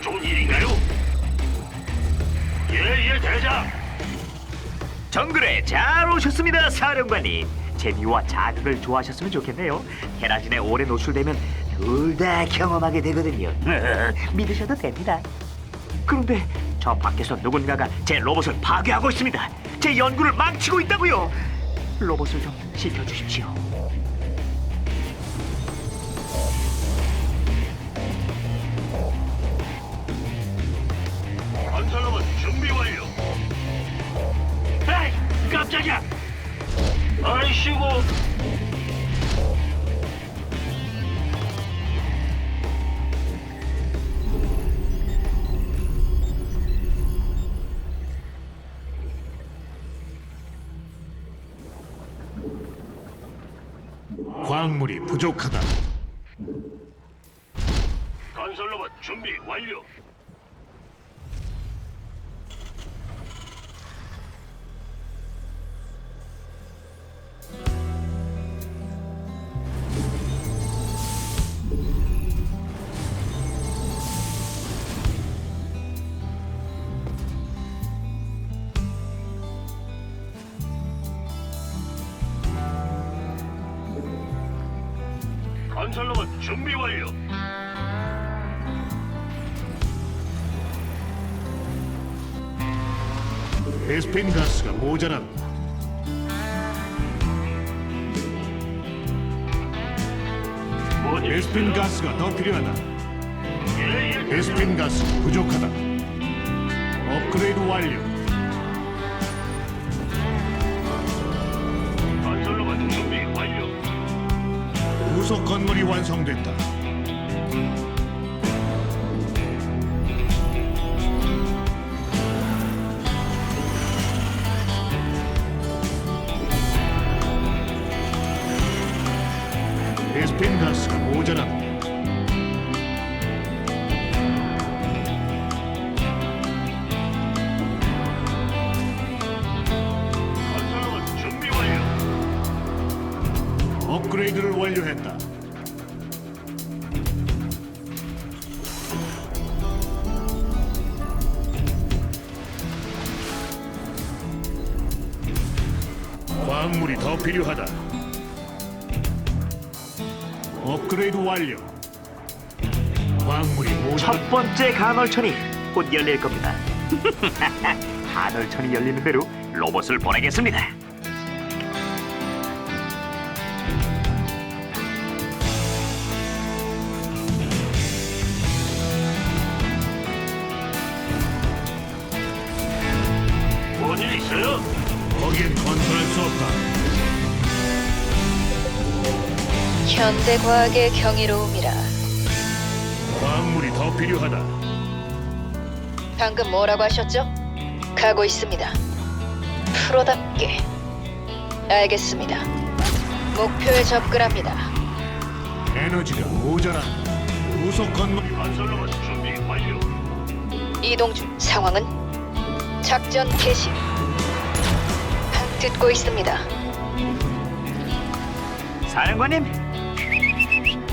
안 좋은 일인가요? 예, 예, 대장. 정글에 잘 오셨습니다, 사령관님. 재미와 자극을 좋아하셨으면 좋겠네요. 테라진에 오래 노출되면 둘 다 경험하게 되거든요. 믿으셔도 됩니다. 그런데 저 밖에서 누군가가 제 로봇을 파괴하고 있습니다. 제 연구를 망치고 있다고요. 로봇을 좀 지켜주십시오. 깜짝이야. 아이씨고. 광물이 부족하다. 건설 로봇 준비 완료. 준비 완료. 베스핀 가스가 일? 베스핀 가스가 더 필요하다. 예, 예. 베스핀 가스 부족하다. 업그레이드 완료. 건물이 완성됐다. 간헐천이 곧 열릴 겁니다. 간헐천이 열리는 대로 로봇을 보내겠습니다. 뭔일 있어요? 거기엔 건설할 수 없다. 현대 과학의 경이로움이라. 광물이 더 필요하다. 방금 뭐라고 하셨죠? 가고 있습니다. 프로답게. 알겠습니다. 목표에 접근합니다. 에너지가 모자란다. 부속 건물 건설로봇 준비 완료. 이동 중. 상황은 작전 개시. 듣고 있습니다. 사령관님,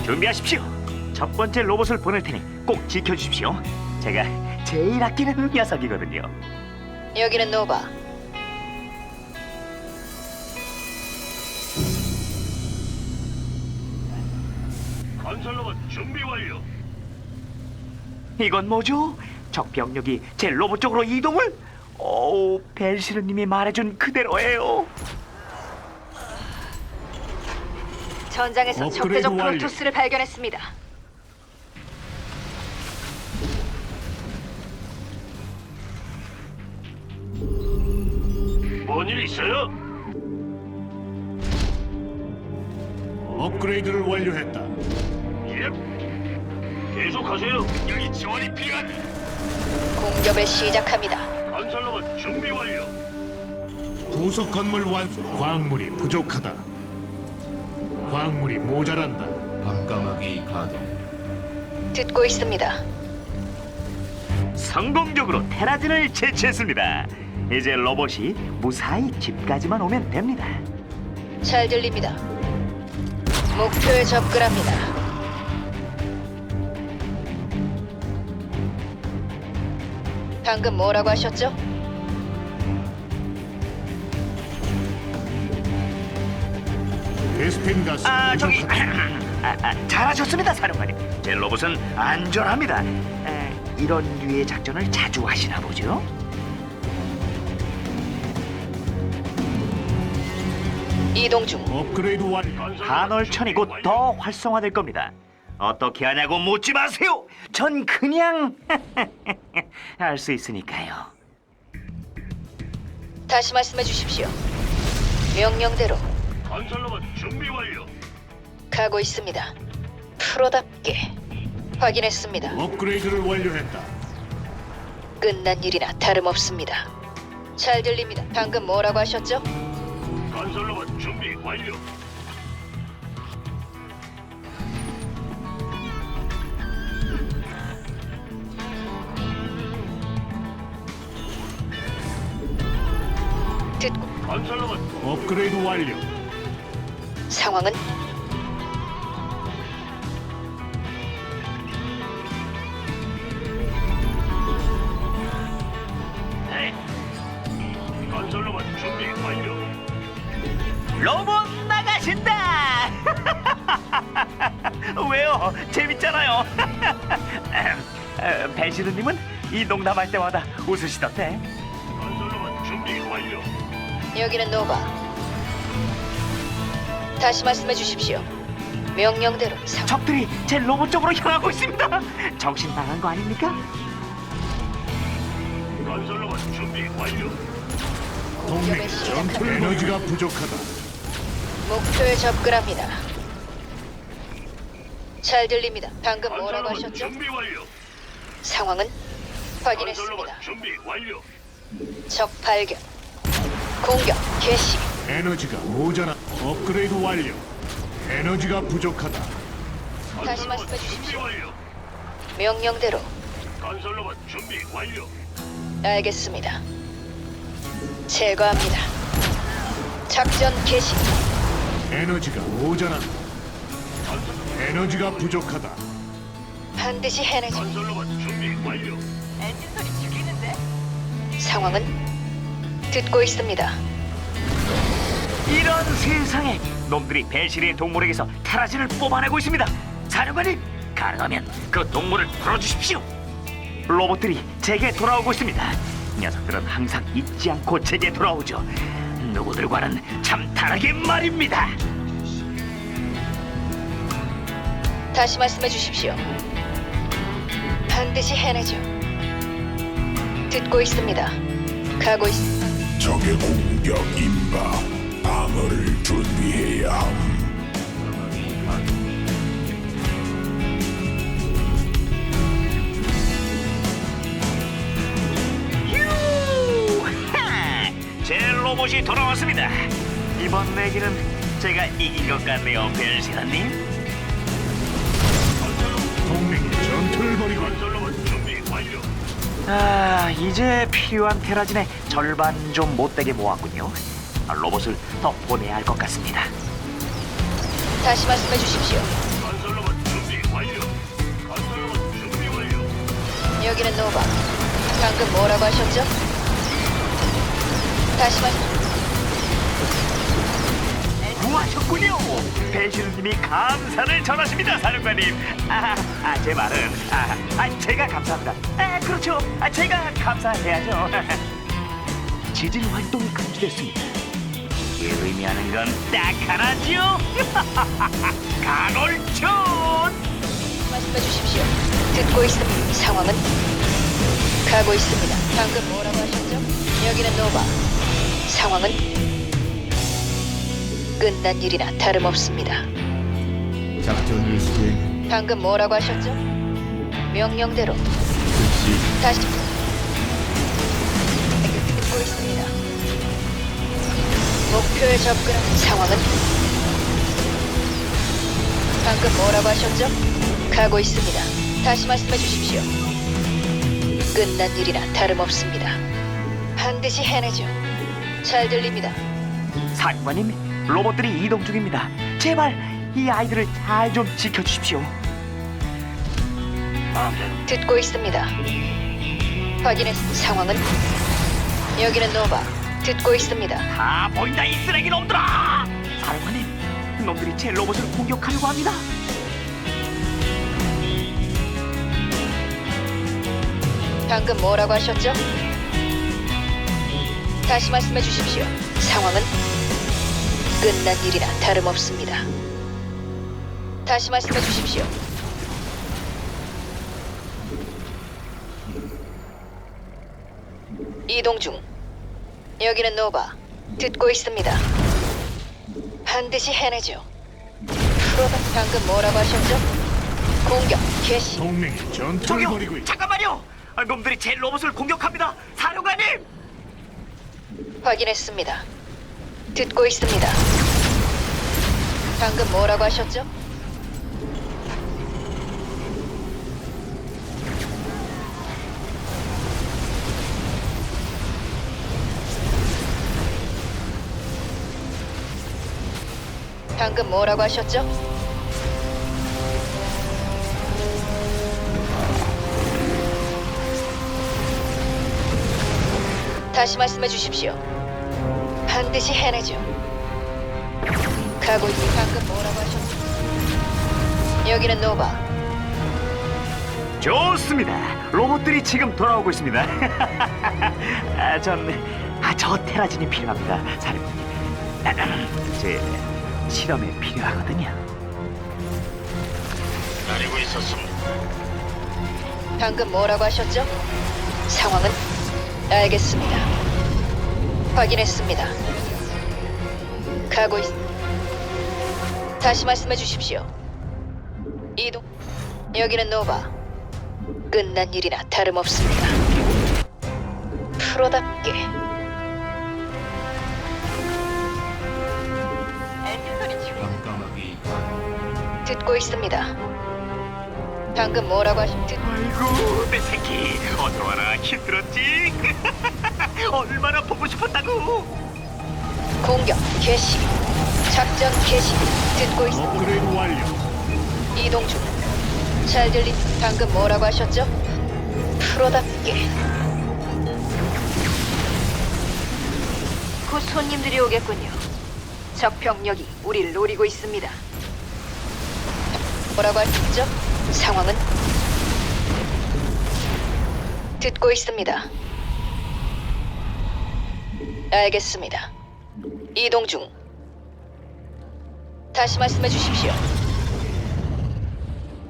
준비하십시오. 첫 번째 로봇을 보낼 테니 꼭 지켜주십시오. 제가 제일 아끼는 녀석이거든요. 여기는 노바. 건설로봇 준비 완료. 이건 뭐죠? 적 병력이 제 로봇 쪽으로 이동을? 오, 벨시르님이 말해준 그대로예요. 전장에서 적대적 완료. 프로토스를 발견했습니다. 뭔 일 있어요? 업그레이드를 완료했다. 예. 계속하세요. 여기 지원이 필요한. 공격을 시작합니다. 건설로봇 준비 완료. 부속 건물 완수. 광물이 부족하다. 광물이 모자란다. 밤까마귀 가동 듣고 있습니다. 성공적으로 테라진을 제치했습니다. 이제 로봇이 무사히 집까지만 오면 됩니다. 잘 들립니다. 목표에 접근합니다. 방금 뭐라고 하셨죠? 베스핀 가스 아 저기. 아, 아, 잘하셨습니다 사령관님 제 로봇은 안전합니다 에, 이런 류의 작전을 자주 하시나 보죠? 이동 중. 업그레이드 완료. 한월천이 곧 더 활성화될 겁니다 어떻게 하냐고 묻지 마세요 전 그냥 알 수 있으니까요 다시 말씀해 주십시오. 명령대로 건설로봇 준비 완료. 가고 있습니다. 프로답게 확인했습니다. 업그레이드를 완료했다. 끝난 일이나 다름없습니다. 잘 들립니다. 방금 뭐라고 하셨죠? 건설로봇 준비 완료. 듣고 건설로봇 업그레이드 완료. 상황은 로봇 나가신다 왜요 재밌잖아요 에, 배시르님은 이 농담할 때마다 웃으시던데 준비 완료. 여기는 노바. 다시 말씀해 주십시오. 명령대로 상 적들이 제 로봇 쪽으로 향하고 있습니다 정신 나간 거 아닙니까? 건설로봇 준비 완료. 동맹 공격의 시작은 전투 에너지가 부족하다. 목표에 접근합니다. 잘 들립니다. 방금 뭐라고 건설로봇 하셨죠? 준비 완료. 상황은 건설로봇 확인했습니다. 준비 완료. 적 발견. 공격 개시. 에너지가 모자라. 업그레이드 완료. 에너지가 부족하다. 다시 건설로봇 말씀해 준비 주십시오. 완료. 명령대로 건설로봇 준비 완료. 알겠습니다. 제거합니다. 작전 개시. 에너지가 모자란다. 에너지가 부족하다. 반드시 해내죠. 건설로봇 준비 완료. 상황은 듣고 있습니다. 이런 세상에 놈들이 배실의 동물에게서 테라진을 뽑아내고 있습니다. 사령관님, 가능하면 그 동물을 풀어주십시오. 로봇들이 제게 돌아오고 있습니다. 녀석들은 항상 잊지 않고 제게 돌아오죠. 누구들과는 참 다르게 말입니다. 다시 말씀해 주십시오. 반드시 해내죠. 듣고 있습니다. 가고 있. 적의 공격 임박 방어를 준비해야 함 로봇이 돌아왔습니다. 이번 내기는 제가 이긴 것 같네요, 완료. 아, 이제 필요한 테라진의 절반 좀 못되게 모았군요. 아, 로봇을 더 보내야 할 것 같습니다. 다시 말씀해 주십시오. 여기는 노바. 방금 뭐라고 하셨죠? 다시 말. 구하셨군요. 배시르님이 감사를 전하십니다, 사령관님. 아, 아, 제 말은 아, 아, 제가 감사합니다. 아, 그렇죠. 아, 제가 감사해야죠. 지진 활동이 금지됐습니다. 이게 의미하는 건 딱 하나죠. 간헐촌. 말씀해 주십시오. 듣고 있습니다. 상황은 가고 있습니다. 방금 뭐라고 하셨죠? 여기는 노바. 상황은 끝난 일이나 다름없습니다. 작전을 수행 방금 뭐라고 하셨죠? 명령대로 즉시 다시 듣고 있습니다. 목표에 접근한 상황은 방금 뭐라고 하셨죠? 가고 있습니다. 다시 말씀해 주십시오. 끝난 일이나 다름없습니다. 반드시 해내죠. 잘 들립니다. 사령관님, 로봇들이 이동 중입니다. 제발 이 아이들을 잘 좀 지켜주십시오. 듣고 있습니다. 확인했. 상황은 여기는 노바. 듣고 있습니다. 다 보인다 이 쓰레기 놈들아! 사령관님, 놈들이 제 로봇을 공격하려고 합니다. 방금 뭐라고 하셨죠? 다시 말씀해 주십시오. 상황은 끝난 일이나 다름없습니다. 다시 말씀해 주십시오. 이동 중. 여기는 노바. 듣고 있습니다. 반드시 해내죠. 프로가 방금 뭐라고 하셨죠? 공격 개시. 동맹이 전투를 벌이고 있다. 잠깐만요. 아, 놈들이 제 로봇을 공격합니다. 사령관님! 확인했습니다. 듣고 있습니다. 방금 뭐라고 하셨죠? 방금 뭐라고 하셨죠? 다시 말씀해 주십시오. 반드시 해내죠. 가고 있니 방금 뭐라고 하셨죠? 여기는 노바. 좋습니다. 로봇들이 지금 돌아오고 있습니다. 아, 전, 아, 저 테라진이 필요합니다. 사령관님. 제 실험에 필요하거든요. 기다리고 있었습니다. 방금 뭐라고 하셨죠? 상황은 알겠습니다. 확인했습니다. 가고 있. 다시 말씀해 주십시오. 이동. 여기는 노바. 끝난 일이나 다름없습니다. 프로답게. 깜깜하게 듣고 있습니다. 방금 뭐라고 하셨? 듣... 아이고, 내 새끼. 어서 와라. 힘들었지? 얼마나 보고 싶었다고. 공격 개시. 작전 개시. 듣고 있습니다. 업그레이드 완료. 이동 중. 잘 들리. 방금 뭐라고 하셨죠? 프로답게. 곧 손님들이 오겠군요. 적 병력이 우리를 노리고 있습니다. 뭐라고 하셨죠? 상황은 듣고 있습니다. 알겠습니다. 이동 중. 다시 말씀해 주십시오.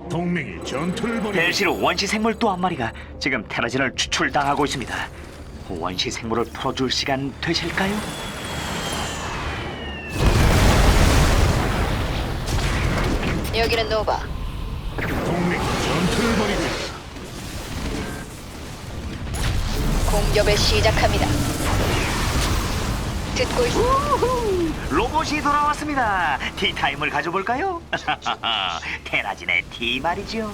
동맹이 전투를 벌이고 있다. 벨시로 원시 생물 또 한 마리가 지금 테라진을 추출당하고 있습니다. 원시 생물을 풀어줄 시간 되실까요? 여기는 노바. 동맹이 전투를 벌이고 있다. 공격을 시작합니다. 듣고 있... 로봇이 돌아왔습니다. 티타임을 가져볼까요? 테라진의 티 말이죠.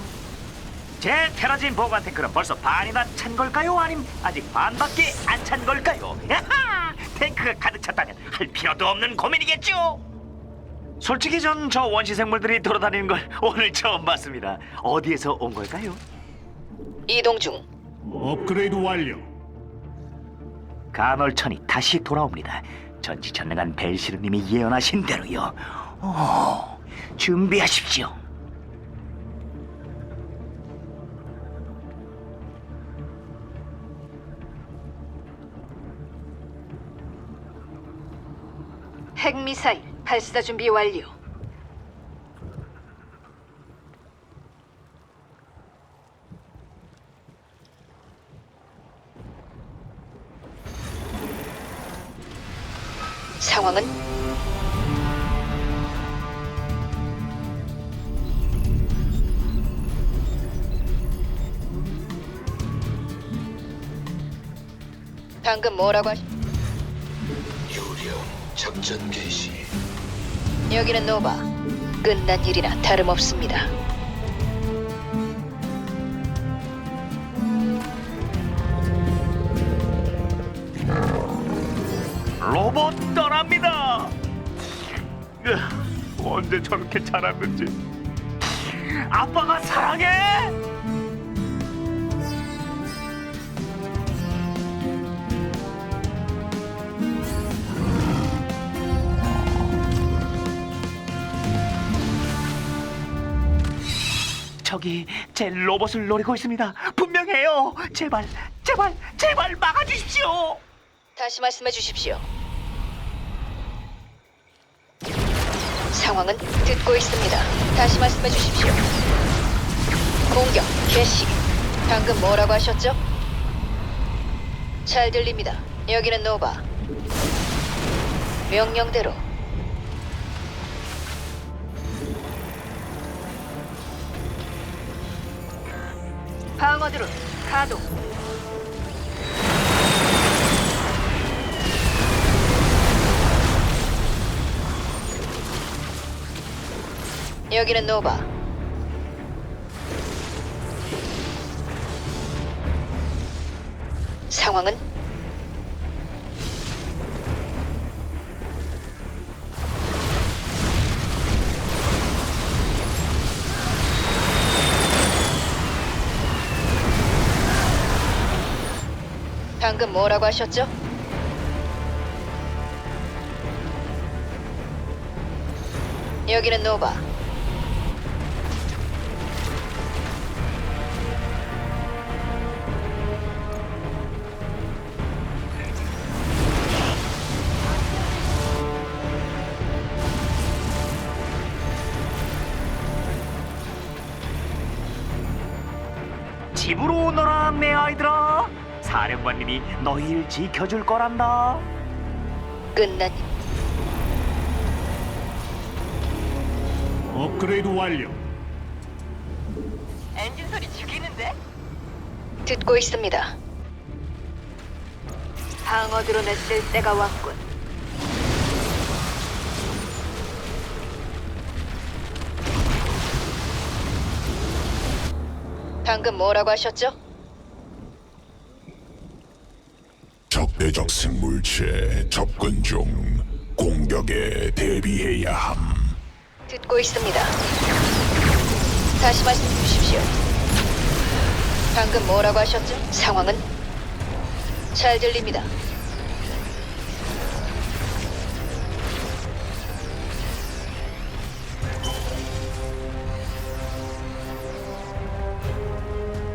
제 테라진 보관 탱크는 벌써 반이나 찬 걸까요? 아님 아직 반밖에 안 찬 걸까요? 야하! 탱크가 가득 찼다면 할 필요도 없는 고민이겠죠? 솔직히 전 저 원시 생물들이 돌아다니는 걸 오늘 처음 봤습니다. 어디에서 온 걸까요? 이동 중. 업그레이드 완료. 간헐천이 다시 돌아옵니다. 전지전능한 벨시르님이 예언하신 대로요. 오, 준비하십시오. 핵미사일 발사 준비 완료. 뭐라고 하셨? 유령 작전 개시. 여기는 노바. 끝난 일이나 다름없습니다. 로봇 떠납니다. 으, 언제 저렇게 자랐는지. 아빠가 사랑해. 적이 제 로봇을 노리고 있습니다. 분명해요. 제발, 제발, 제발 막아주십시오. 다시 말씀해 주십시오. 상황은 듣고 있습니다. 다시 말씀해 주십시오. 공격 개시. 방금 뭐라고 하셨죠? 잘 들립니다. 여기는 노바. 명령대로 방어 드론 가동. 여기는 노바. 상황은 방금 뭐라고 하셨죠? 여기는 노바. 집으로 오너라 내 아이들아. 사령관님이 너희를 지켜줄 거란다. 끝난 업그레이드 완료. 엔진 소리 죽이는데? 듣고 있습니다. 방어 드론을 쓸 때가 왔군. 방금 뭐라고 하셨죠? 적대적 생물체 접근 중 공격에 대비해야 함. 듣고 있습니다. 다시 말씀해 주십시오. 방금 뭐라고 하셨죠? 상황은 잘 들립니다.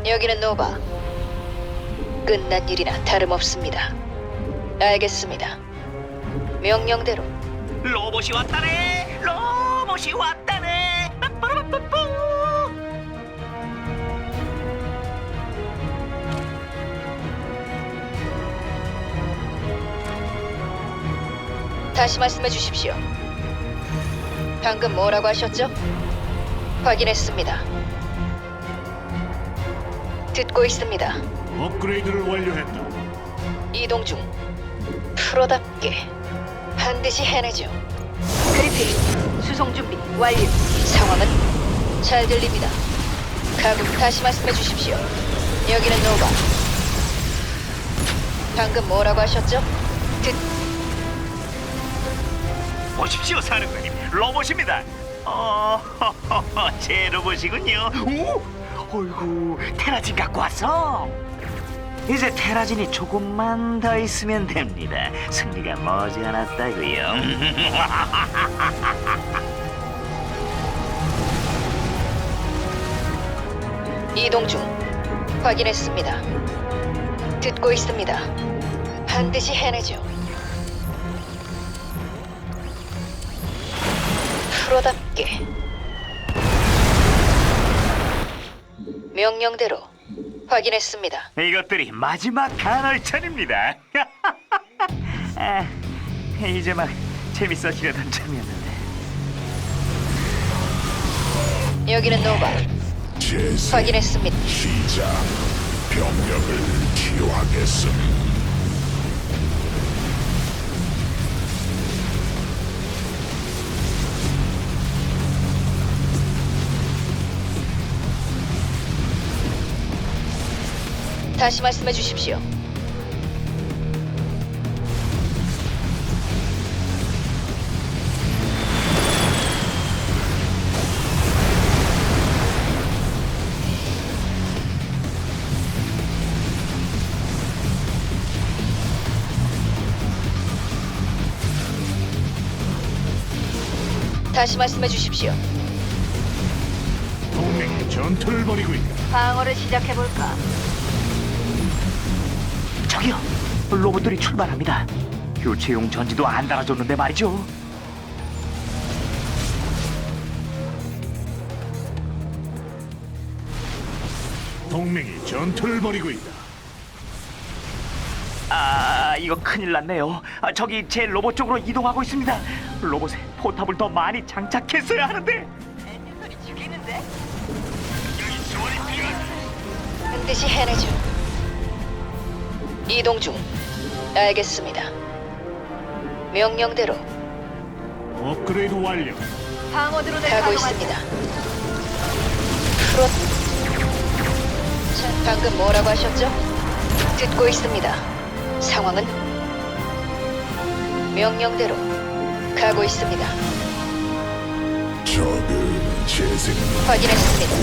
여기는 노바. 끝난 일이나 다름없습니다. 알겠습니다. 명령대로 로봇이 왔다네. 로봇이 왔다네. 빠빠라빠빠. 다시 말씀해 주십시오. 방금 뭐라고 하셨죠? 확인했습니다. 듣고 있습니다. 업그레이드를 완료했다. 이동 중. 프로답게 반드시 해내죠. 그리핀 수송 준비 완료. 상황은 잘 들립니다. 가고 다시 말씀해 주십시오. 여기는 노바. 방금 뭐라고 하셨죠? 듣 보십시오, 사령관님. 로봇입니다. 어, 제 로봇이군요. 오, 어이구, 테라진 갖고 왔어. 이제 테라진이 조금만 더 있으면 됩니다. 승리가 머지않았다고요. 이동 중. 확인했습니다. 듣고 있습니다. 반드시 해내죠. 프로답게. 명령대로 확인했습니다. 이것들이 마지막 간헐천입니다. 아, 이제 막 재밌어지려던 참이었는데. 여기는 노바. 제세 확인했습니다. 시작. 병력을 치유하겠음. 다시 말씀해 주십시오. 다시 말씀해 주십시오. 동맹이 전투를 벌이고 있다. 방어를 시작해볼까? 저기요, 로봇들이 출발합니다. 교체용 전지도 안 달아줬는데 말이죠. 동맹이 전투를 벌이고 있다. 아, 이거 큰일 났네요. 아, 저기 제 로봇 쪽으로 이동하고 있습니다. 로봇에 포탑을 더 많이 장착했어야 하는데. 반드시 해내죠. 이동 중. 알겠습니다. 명령대로 업그레이드 완료. 가고 있습니다. 프로. 자, 방금 뭐라고 하셨죠? 듣고 있습니다. 상황은 명령대로 가고 있습니다. 적은 재생 확인했습니다.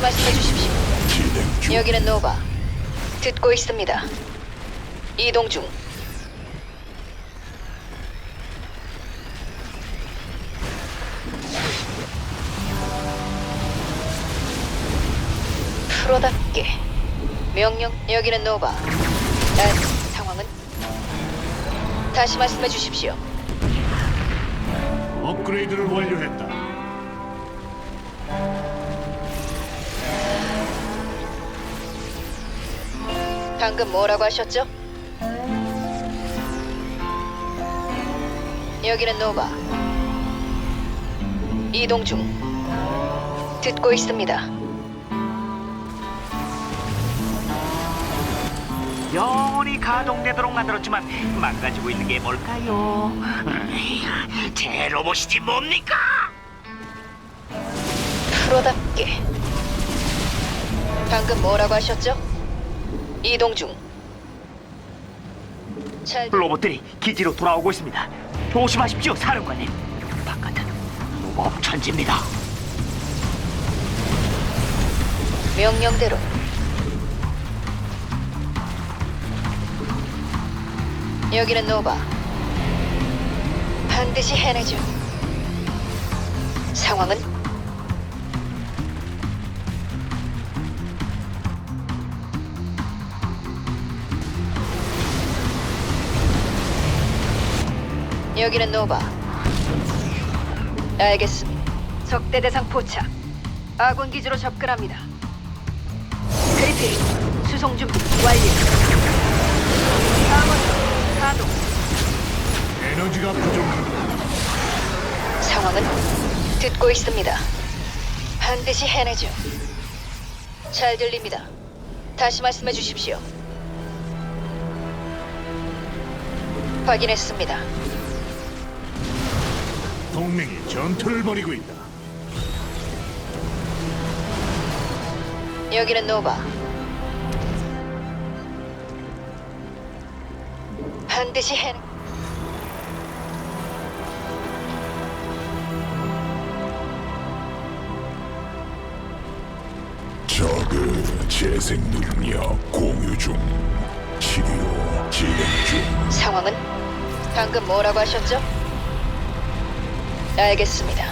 말씀해 주십시오. 진행 중. 여기는 노바. 듣고 있습니다. 이동 중. 프로답게 명령 여기는 노바. 난 상황은 다시 말씀해 주십시오. 업그레이드를 완료했다. 방금 뭐라고 하셨죠? 여기는 노바. 이동 중. 듣고 있습니다. 영원히 가동되도록 만들었지만 망가지고 있는 게 뭘까요? 음, 제 로봇이지 뭡니까? 프로답게. 방금 뭐라고 하셨죠? 이동 중. 잘 로봇들이 기지로 돌아오고 있습니다. 조심하십시오, 사령관님. 바깥은 무법 천지입니다. 명령대로. 여기는 노바. 반드시 해내죠. 상황은 여기는 노바. 알겠습니다. 적대 대상 포착. 아군 기지로 접근합니다. 그리핀 수송 준비 완료. 방어 가동. 에너지가 부족하다. 상황은 듣고 있습니다. 반드시 해내죠. 잘 들립니다. 다시 말씀해 주십시오. 확인했습니다. 동맹이 전투를 벌이고 있다. 여기는 노바. 반드시 해내. 적은 재생 능력 공유 중. 치료 진행 중. 상황은 방금 뭐라고 하셨죠? 알겠습니다.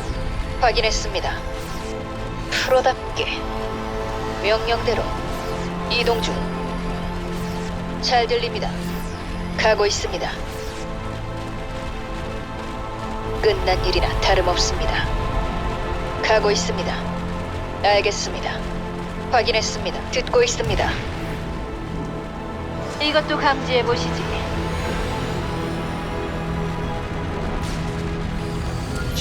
확인했습니다. 프로답게 명령대로 이동 중. 잘 들립니다. 가고 있습니다. 끝난 일이나 다름없습니다. 가고 있습니다. 알겠습니다. 확인했습니다. 듣고 있습니다. 이것도 감지해 보시지.